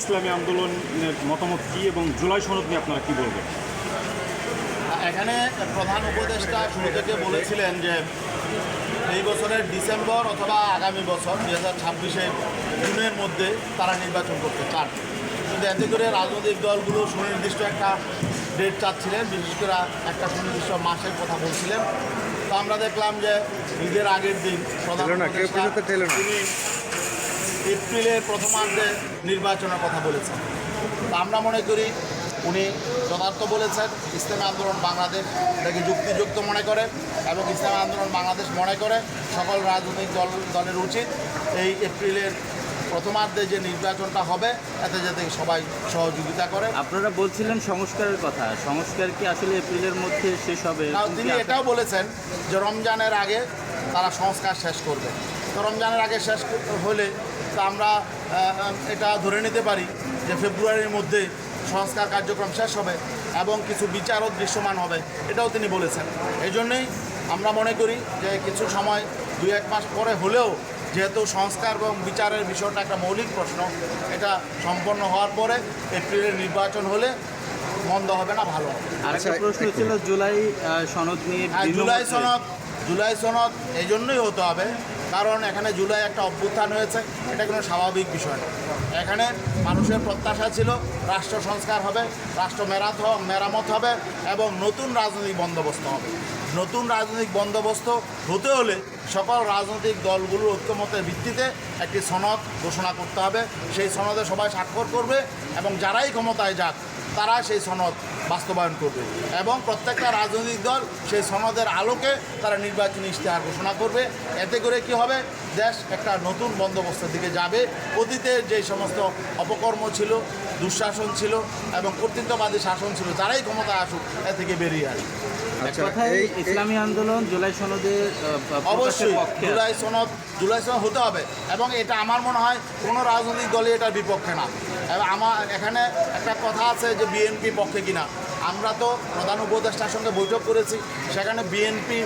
ইসলামী আন্দোলনের মতামত কি এবং জুলাই সনদ নিয়ে আপনারা কি বলবেন? এখানে প্রধান উপদেষ্টা শুরু থেকে বলেছিলেন যে এই বছরের ডিসেম্বর অথবা আগামী বছর দুই হাজার ছাব্বিশে জুনের মধ্যে তারা নির্বাচন করতে চান। কিন্তু এতে করে রাজনৈতিক দলগুলো সুনির্দিষ্ট একটা ডেট চাচ্ছিলেন বিশেষ করে একটা সুনির্দিষ্ট মাসের কথা বলছিলেন। তো আমরা দেখলাম যে ঈদের আগের দিন প্রধান। তিনি এপ্রিলের প্রথমার্ধে নির্বাচনের কথা বলেছেন। তো আমরা মনে করি উনি যথার্থ বলেছেন ইসলামী আন্দোলন বাংলাদেশ এটাকে যুক্তিযুক্ত মনে করে এবং ইসলামী আন্দোলন বাংলাদেশ মনে করে সকল রাজনৈতিক দল দলের উচিত এই এপ্রিলের প্রথমার্ধে যে নির্বাচনটা হবে এতে যাতে সবাই সহযোগিতা করে। আপনারা বলছিলেন সংস্কারের কথা। সংস্কার কি আসলে এপ্রিলের মধ্যে শেষ হবে? তিনি এটাও বলেছেন যে রমজানের আগে তারা সংস্কার শেষ করবে। রমজানের আগে শেষ হলে তা আমরা এটা ধরে নিতে পারি যে ফেব্রুয়ারির মধ্যে সংস্কার কার্যক্রম শেষ হবে এবং কিছু বিচারও দৃশ্যমান হবে এটাও তিনি বলেছেন। এই জন্যই আমরা মনে করি যে কিছু সময় দুই এক মাস পরে হলেও যেহেতু সংস্কার এবং বিচারের বিষয়টা একটা মৌলিক প্রশ্ন এটা সম্পন্ন হওয়ার পরে এপ্রিলের নির্বাচন হলে মন্দ হবে না ভালো আচ্ছা, প্রশ্ন ছিল জুলাই সনদ নিয়ে জুলাই মত সনদ জুলাই সনদ এই জন্যই হতে হবে কারণ এখানে জুলাই একটা অভ্যুত্থান হয়েছে, এটা কোনো স্বাভাবিক বিষয় না। এখানে মানুষের প্রত্যাশা ছিল রাষ্ট্র সংস্কার হবে, রাষ্ট্র মেরাত মেরামত হবে এবং নতুন রাজনৈতিক বন্দোবস্ত হবে। নতুন রাজনৈতিক বন্দোবস্ত হতে হলে সকল রাজনৈতিক দলগুলোর ঐক্যমতের ভিত্তিতে একটি সনদ ঘোষণা করতে হবে। সেই সনদে সবাই স্বাক্ষর করবে এবং যারাই ক্ষমতায় যাক, তারা সেই সনদ বাস্তবায়ন করবে এবং প্রত্যেকটা রাজনৈতিক দল সেই সনদের আলোকে তারা নির্বাচনী ইশতেহার ঘোষণা করবে। এতে করে কি হবে? দেশ একটা নতুন বন্দোবস্তের দিকে যাবে। অতীতে যে সমস্ত অপকর্ম ছিল দুঃশাসন ছিল এবং কর্তৃত্ববাদী শাসন ছিল তারাই ক্ষমতায় আসুক এ থেকে বেরিয়ে আসবে। এক আচ্ছা ইসলামী আন্দোলন জুলাই সনদের অবশ্যই জুলাই সনদ জুলাই সনদ হতে হবে এবং এটা আমার মনে হয় কোনো রাজনৈতিক দলই এটার বিপক্ষে না। এবং আমার এখানে একটা কথা আছে যে বিএনপি পক্ষে কিনা। আমরা তো প্রধান উপদেষ্টার সঙ্গে বৈঠক করেছি, সেখানে বিএনপি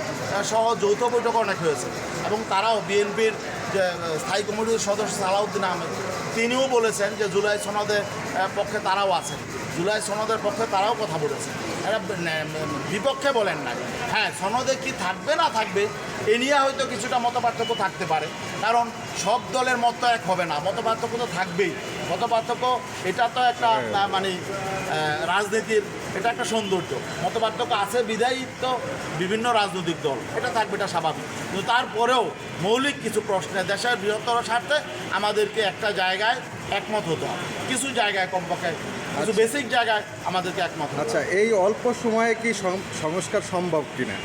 সহ যৌথ বৈঠক অনেক হয়েছে এবং তারাও বিএনপির যে স্থায়ী কমিটির সদস্য সালাউদ্দিন আহমেদ, তিনিও বলেছেন যে জুলাই সনদের পক্ষে তারাও আছেন। জুলাই সনদের পক্ষে তারাও কথা বলেছে। এরা বিপক্ষে বলেন না হ্যাঁ সনদে কি থাকবে না থাকবে এ নিয়ে হয়তো কিছুটা মতপার্থক্য থাকতে পারে। কারণ সব দলের মত তো এক হবে না। মতপার্থক্য তো থাকবেই। মতপার্থক্য এটা তো একটা মানে রাজনীতির এটা একটা সৌন্দর্য। মতপার্থক্য আছে বিধায়ী তো বিভিন্ন রাজনৈতিক দল। এটা থাকবে এটা স্বাভাবিক। কিন্তু তারপরেও মৌলিক কিছু প্রশ্নে দেশের বৃহত্তর স্বার্থে আমাদেরকে একটা জায়গায় একমত হতে হবে। কিছু জায়গায় কমপক্ষে কিছু বেসিক জায়গায় আমাদেরকে একমত আচ্ছা এই অল্প সময়ে কি সংস্কার সম্ভব কিনা?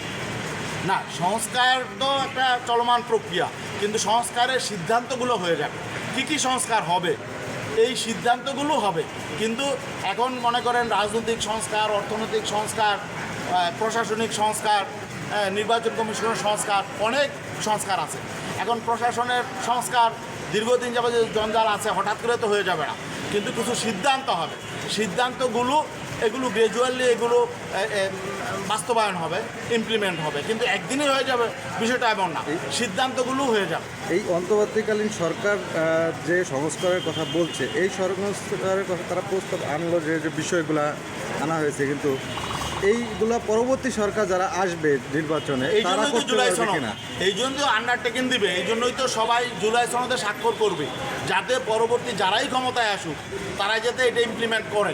না সংস্কার তো একটা চলমান প্রক্রিয়া কিন্তু সংস্কারের সিদ্ধান্তগুলো হয়ে যাবে। কী কী সংস্কার হবে? এই সিদ্ধান্তগুলো হবে কিন্তু এখন মনে করেন রাজনৈতিক সংস্কার অর্থনৈতিক সংস্কার প্রশাসনিক সংস্কার নির্বাচন কমিশনের সংস্কার অনেক সংস্কার আছে। এখন প্রশাসনের সংস্কার দীর্ঘদিন যাবে জঞ্জাল আছে, হঠাৎ করে তো হয়ে যাবে না। কিন্তু কিছু সিদ্ধান্ত হবে। সিদ্ধান্তগুলো এগুলো গ্রাজুয়ালি এগুলো বাস্তবায়ন হবে ইমপ্লিমেন্ট হবে। কিন্তু একদিনই হয়ে যাবে বিষয়টা এমন না। সিদ্ধান্তগুলো হয়ে যাবে। এই অন্তর্বর্তীকালীন সরকার যে সংস্কারের কথা বলছে এই সংস্কারের কথা তারা প্রস্তাব আনলো যে যে বিষয়গুলো আনা হয়েছে। কিন্তু এইগুলা পরবর্তী সরকার যারা আসবে নির্বাচনে এই জন্যই তো জুলাই সনদ। এই জন্য তো আন্ডারটেকিং দিবে। এই জন্যই তো সবাই জুলাই সনদে স্বাক্ষর করবে। যাতে পরবর্তী যারাই ক্ষমতায় আসুক তারা যাতে এটা ইমপ্লিমেন্ট করে।